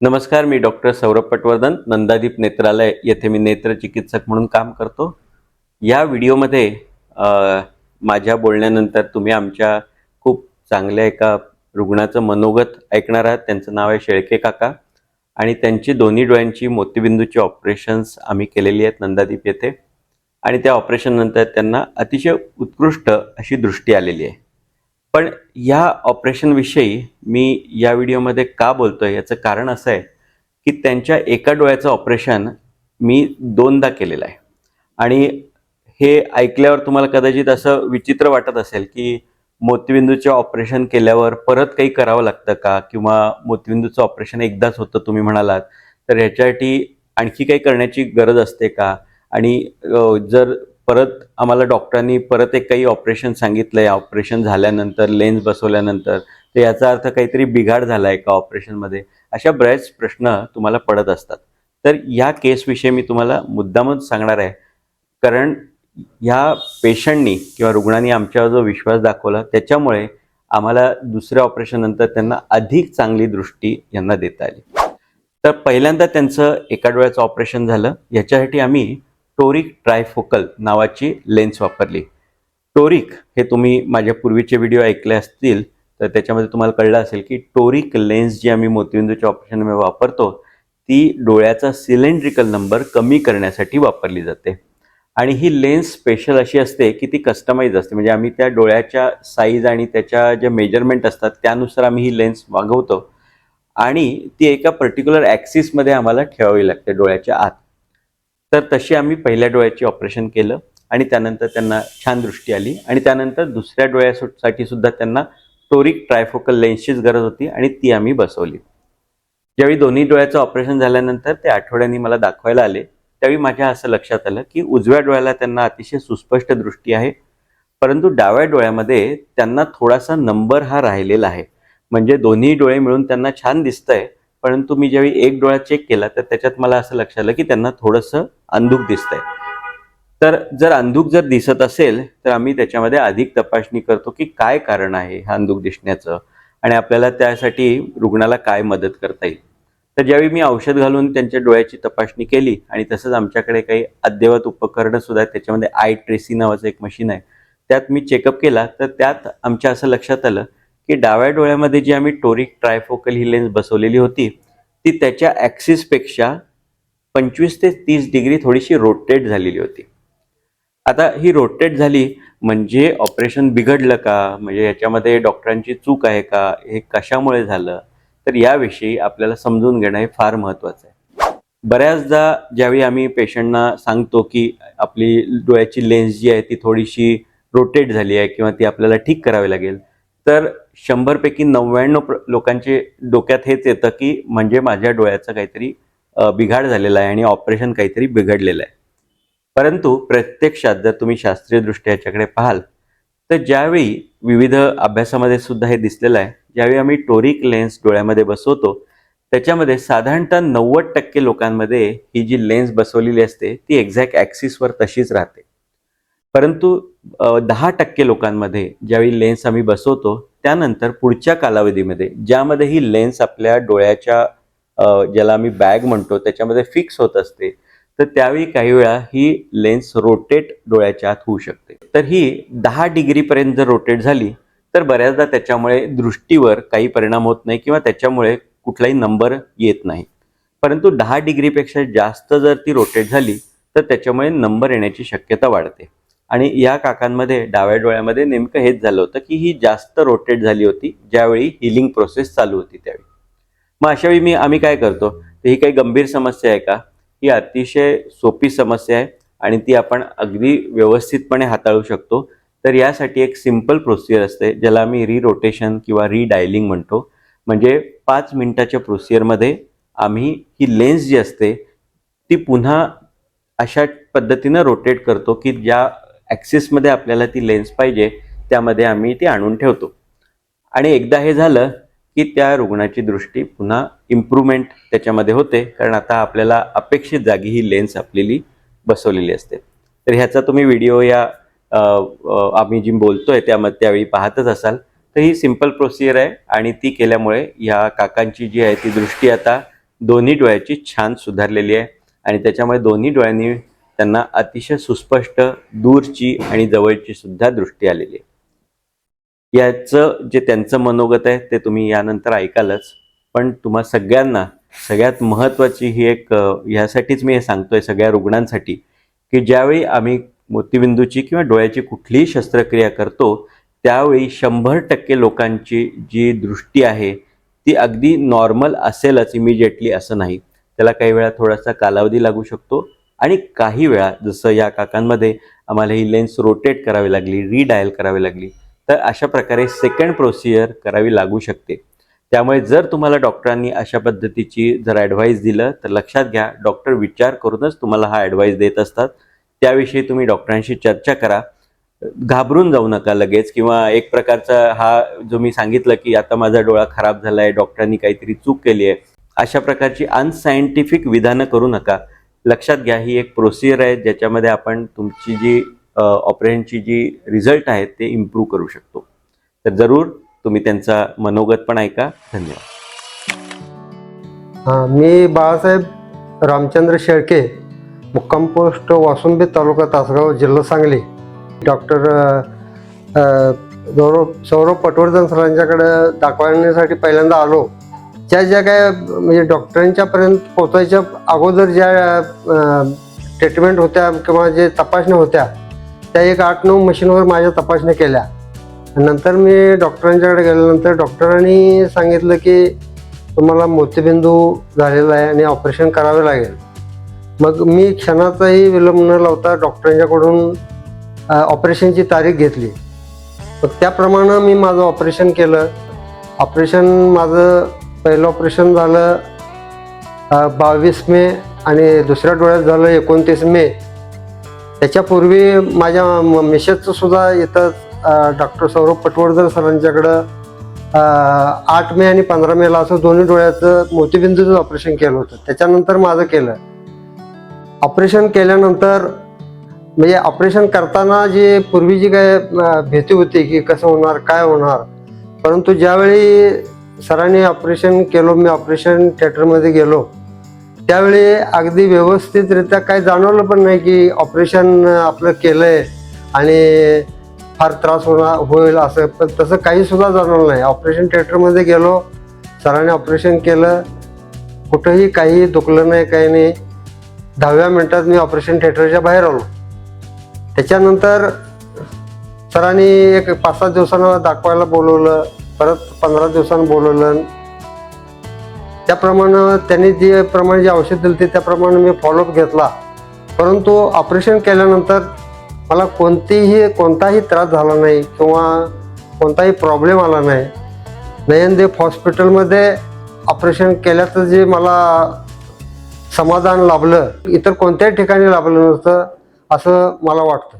नमस्कार मी डॉक्टर सौरभ पटवर्धन नंदादीप नेत्रालय येथे मी नेत्र चिकित्सक म्हणून काम करतो. या व्हिडिओमध्ये माझ्या बोलण्यानंतर तुम्ही आमच्या खूप चांगल्या एका रुग्णाचं मनोगत ऐकणार आहात. त्यांचं नाव आहे शेळके काका आणि त्यांची दोन्ही डोळ्यांची मोतीबिंदूची ऑपरेशन्स आम्ही केलेली आहेत नंदादीप येथे. आणि त्या ऑपरेशननंतर त्यांना अतिशय उत्कृष्ट अशी दृष्टी आलेली आहे. पण या ऑपरेशनविषयी मी या व्हिडिओमध्ये का बोलतोय याचं कारण असं आहे की त्यांच्या एका डोळ्याचं ऑपरेशन मी दोनदा केलेलं आहे. आणि हे ऐकल्यावर तुम्हाला कदाचित असं विचित्र वाटत असेल की मोतीबिंदूचे ऑपरेशन केल्यावर परत काही करावं लागतं का? किंवा मोतीबिंदूचं ऑपरेशन एकदाच होतं तुम्ही म्हणालात तर ह्याच्यासाठी आणखी काही करण्याची गरज असते का? आणि जर परत आम्हाला डॉक्टरांनी परत एक काही ऑपरेशन सांगितलं आहे ऑपरेशन झाल्यानंतर लेन्स बसवल्यानंतर तर याचा अर्थ काहीतरी बिघाड झाला आहे का ऑपरेशनमध्ये. अशा बऱ्याच प्रश्न तुम्हाला पडत असतात. तर या केसविषयी मी तुम्हाला मुद्दामच सांगणार आहे. कारण ह्या पेशंटनी किंवा रुग्णांनी आमच्यावर जो विश्वास दाखवला त्याच्यामुळे आम्हाला दुसऱ्या ऑपरेशननंतर त्यांना अधिक चांगली दृष्टी यांना देता आली. तर पहिल्यांदा त्यांचं एका डोळ्याचं ऑपरेशन झालं. याच्यासाठी आम्ही टोरिक ट्रायफोकल नावाची लेन्स वापरली. टोरिक हे तुम्ही माझ्या पूर्वीचे व्हिडिओ ऐकले असतील तर त्याच्यामध्ये तुम्हाला कळलं असेल की टोरिक लेन्स जी आम्ही मोतीबिंदूच्या ऑपरेशनमध्ये वापरतो ती डोळ्याचा सिलेंड्रिकल नंबर कमी करण्यासाठी वापरली जाते. आणि ही लेन्स स्पेशल अशी असते की ती कस्टमाइज असते. म्हणजे आम्ही त्या डोळ्याच्या साईज आणि त्याच्या ज्या मेजरमेंट असतात त्यानुसार आम्ही ही लेन्स मागवतो आणि ती एका पर्टिक्युलर ॲक्सिसमध्ये आम्हाला ठेवावी लागते डोळ्याच्या आत. तर तशी आम्ही पहिल्या डोळ्याची ऑपरेशन केलं आणि त्यानंतर त्यांना छान दृष्टी आली. आणि त्यानंतर दुसऱ्या डोळ्यासाठी सुद्धा त्यांना टोरिक ट्रायफोकल लेन्सचीच गरज होती आणि ती आम्ही बसवली. ज्यावेळी दोन्ही डोळ्याचं ऑपरेशन झाल्यानंतर ते आठवड्यांनी मला दाखवायला आले त्यावेळी माझ्या असं लक्षात आलं की उजव्या डोळ्याला त्यांना अतिशय सुस्पष्ट दृष्टी आहे परंतु डाव्या डोळ्यामध्ये त्यांना थोडासा नंबर हा राहिलेला आहे. म्हणजे दोन्ही डोळे मिळून त्यांना छान दिसतंय परंतु मी ज्यावेळी एक डोळा चेक केला तर त्याच्यात मला असं लक्षात आलं की त्यांना थोडंसं अंधुक दिसतंय. तर जर अंधुक जर दिसत असेल तर आम्ही त्याच्यामध्ये अधिक तपासणी करतो की काय कारण आहे हा अंधुक दिसण्याचं आणि आपल्याला त्यासाठी रुग्णाला काय मदत करता येईल. तर ज्यावेळी मी औषध घालून त्यांच्या डोळ्याची तपासणी केली आणि तसंच आमच्याकडे काही अद्ययावत उपकरणं सुद्धा त्याच्यामध्ये आय ट्रेसी नावाचं एक मशीन आहे त्यात मी चेकअप केला तर त्यात आमच्या असं लक्षात आलं की डाव्या डोळ्यामध्ये जी आम्ही टोरिक ट्रायफोकल ही लेन्स बसवलेली होती ती त्याच्या ॲक्सिसपेक्षा पंचवीस ते तीस डिग्री थोडीशी रोटेट झालेली होती. आता ही रोटेट झाली म्हणजे ऑपरेशन बिघडलं का? म्हणजे याच्यामध्ये डॉक्टरांची चूक आहे का? हे कशामुळे झालं? तर याविषयी आपल्याला समजून घेणं हे फार महत्त्वाचं आहे. बऱ्याचदा ज्यावेळी आम्ही पेशंटना सांगतो की आपली डोळ्याची लेन्स जी आहे ती थोडीशी रोटेट झाली आहे किंवा ती आपल्याला ठीक करावी लागेल तर शंभरपैकी नव्याण्णव लोकांचे डोक्यात हेच येतं की म्हणजे माझ्या डोळ्याचं काहीतरी बिघाड झालेला आहे आणि ऑपरेशन काहीतरी बिघडलेलं आहे. परंतु प्रत्यक्षात जर तुम्ही शास्त्रीयदृष्ट्या याच्याकडे पाहाल तर ज्यावेळी विविध अभ्यासामध्ये सुद्धा हे दिसलेलं आहे ज्यावेळी आम्ही टोरिक लेन्स डोळ्यामध्ये बसवतो त्याच्यामध्ये साधारणतः नव्वद टक्के लोकांमध्ये ही जी लेन्स बसवलेली असते ती एक्झॅक्ट ॲक्सिसवर तशीच राहते. परंतु दहा टक्के लोकांमध्ये ज्यावेळी लेन्स आम्ही बसवतो त्यानंतर पुढच्या कालावधीमध्ये ज्यामध्ये ही लेन्स आपल्या डोळ्याच्या ज्याला आम्ही बॅग म्हणतो त्याच्यामध्ये फिक्स होत असते. तर त्यावेळी काही वेळा ही लेन्स रोटेट डोळ्याच्या आत होऊ शकते. तर ही दहा डिग्रीपर्यंत जर रोटेट झाली तर बऱ्याचदा त्याच्यामुळे दृष्टीवर काही परिणाम होत नाही किंवा त्याच्यामुळे कुठलाही नंबर येत नाही. परंतु दहा डिग्रीपेक्षा जास्त जर ती रोटेट झाली तर त्याच्यामुळे नंबर येण्याची शक्यता वाढते. आणि या काकांमध्ये डाव्या डोळ्यामध्ये नेमकं हेच झालं होतं की ही जास्त रोटेट झाली होती ज्यावेळी हिलिंग प्रोसेस चालू होती त्यावेळी. मग अशावेळी मी आम्ही काय करतो तर ही काही गंभीर समस्या आहे का? ही अतिशय सोपी समस्या आहे आणि ती आपण अगदी व्यवस्थितपणे हाताळू शकतो. तर यासाठी एक सिंपल प्रोसिजर असते ज्याला आम्ही रिरोटेशन किंवा रिडायलिंग म्हणतो. म्हणजे पाच मिनिटाच्या प्रोसिजरमध्ये आम्ही ही लेन्स जी असते ती पुन्हा अशा पद्धतीनं रोटेट करतो की ज्या ॲक्सिसमध्ये आपल्याला ती लेन्स पाहिजे त्यामध्ये आम्ही ती आणून ठेवतो. आणि एकदा हे झालं की त्या रुग्णाची दृष्टी पुन्हा इम्प्रूव्हमेंट त्याच्यामध्ये होते. कारण आता आपल्याला अपेक्षित जागी ही लेन्स आपलेली बसवलेली असते. तर ह्याचा तुम्ही व्हिडिओ या आम्ही जी बोलतोय त्यामध्ये त्यावेळी पाहतच असाल. तर ही सिंपल प्रोसिजर आहे आणि ती केल्यामुळे ह्या काकांची जी आहे ती दृष्टी आता दोन्ही डोळ्याची छान सुधारलेली आहे. आणि त्याच्यामुळे दोन्ही डोळ्यांनी त्यांना अतिशय सुस्पष्ट दूरची आणि जवळची सुद्धा दृष्टी आलेली आहे. याचं जे त्यांचं मनोगत आहे ते तुम्ही यानंतर ऐकालच. पण तुम्हा सगळ्यांना सगळ्यात महत्त्वाची ही एक ह्यासाठीच मी हे सांगतोय सगळ्या रुग्णांसाठी की ज्यावेळी आम्ही मोतीबिंदूची किंवा डोळ्याची कुठलीही शस्त्रक्रिया करतो त्यावेळी शंभर टक्के लोकांची जी दृष्टी आहे ती अगदी नॉर्मल असेलच इमिजिएटली असं नाही. त्याला काही वेळा थोडासा कालावधी लागू शकतो आणि काही वेळा जसं या काकांमध्ये आम्हाला ही लेन्स रोटेट करावी लागली रिडायल करावी लागली तर अशा प्रकारे सेकंड प्रोसिजर करावी लागू शकते. त्यामुळे जर तुम्हाला डॉक्टरांनी अशा पद्धतीची जर ॲडवाईस दिलं तर लक्षात घ्या डॉक्टर विचार करूनच तुम्हाला हा ॲडवाईस देत असतात. त्याविषयी तुम्ही डॉक्टरांशी चर्चा करा. घाबरून जाऊ नका लगेच किंवा एक प्रकारचा हा जो मी सांगितलं की आता माझा डोळा खराब झाला आहे डॉक्टरांनी काहीतरी चूक केली आहे अशा प्रकारची अनसायंटिफिक विधानं करू नका. लक्षात घ्या ही एक प्रोसिजर आहे ज्याच्यामध्ये आपण तुमची जी ऑपरेशनची जी रिझल्ट आहेत ते इम्प्रूव्ह करू शकतो. तर जरूर तुम्ही त्यांचा मनोगत पण ऐका. धन्यवाद. हा मी बाळासाहेब रामचंद्र शेळके मुक्काम पोस्ट वासुंबी तालुका तासगाव जिल्हा सांगली. डॉक्टर गौरव सौरभ पटवर्धन सरांच्याकडे दाखवण्यासाठी पहिल्यांदा आलो. ज्या ज्या काय म्हणजे डॉक्टरांच्यापर्यंत पोचायच्या अगोदर ज्या ट्रीटमेंट होत्या किंवा जे तपासण्या होत्या त्या एक आठ नऊ मशीनवर माझ्या तपासण्या केल्या. नंतर मी डॉक्टरांच्याकडे गेल्यानंतर डॉक्टरांनी सांगितलं की तुम्हाला मोतीबिंदू झालेला आहे आणि ऑपरेशन करावे लागेल. मग मी क्षणाचाही विलंब न लावता डॉक्टरांच्याकडून ऑपरेशनची तारीख घेतली. मग त्याप्रमाणे मी माझं ऑपरेशन केलं. ऑपरेशन माझं पहिलं ऑपरेशन झालं बावीस मे आणि दुसऱ्या डोळ्यात झालं एकोणतीस मे. त्याच्यापूर्वी माझ्या म- मिसेसचं सुद्धा इथं डॉक्टर सौरभ पटवर्धन सरांच्याकडं आठ मे आणि पंधरा मेला असं दोन्ही डोळ्याचं मोतीबिंदूचं ऑपरेशन केलं होतं. त्याच्यानंतर माझं केलं. ऑपरेशन केल्यानंतर म्हणजे ऑपरेशन करताना जी पूर्वी जी काय भीती होती की कसं होणार काय होणार परंतु ज्यावेळी सरांनी ऑपरेशन केलो मी ऑपरेशन थिएटरमध्ये गेलो त्यावेळी अगदी व्यवस्थितरित्या काही जाणवलं पण नाही की ऑपरेशन आपलं केलंय आणि फार त्रास होणार होईल असं. पण तसं काही सुद्धा जाणवलं नाही. ऑपरेशन थिएटरमध्ये गेलो सरांनी ऑपरेशन केलं. कुठंही काही दुखलं नाही काही नाही. दहाव्या मिनिटात मी ऑपरेशन थिएटरच्या बाहेर आलो. त्याच्यानंतर सरांनी एक पाच सात दिवसांना दाखवायला बोलवलं परत पंधरा दिवसांनी बोलवलं. त्याप्रमाणे त्यांनी जे प्रमाणे जे औषध दिलं ते त्याप्रमाणे मी फॉलोअप घेतला. परंतु ऑपरेशन केल्यानंतर मला कोणतीही कोणताही त्रास झाला नाही किंवा कोणताही प्रॉब्लेम आला नाही. नयनदेव हॉस्पिटलमध्ये ऑपरेशन केल्याचं जे मला समाधान लाभलं इतर कोणत्याही ठिकाणी लाभलं नसतं असं मला वाटतं.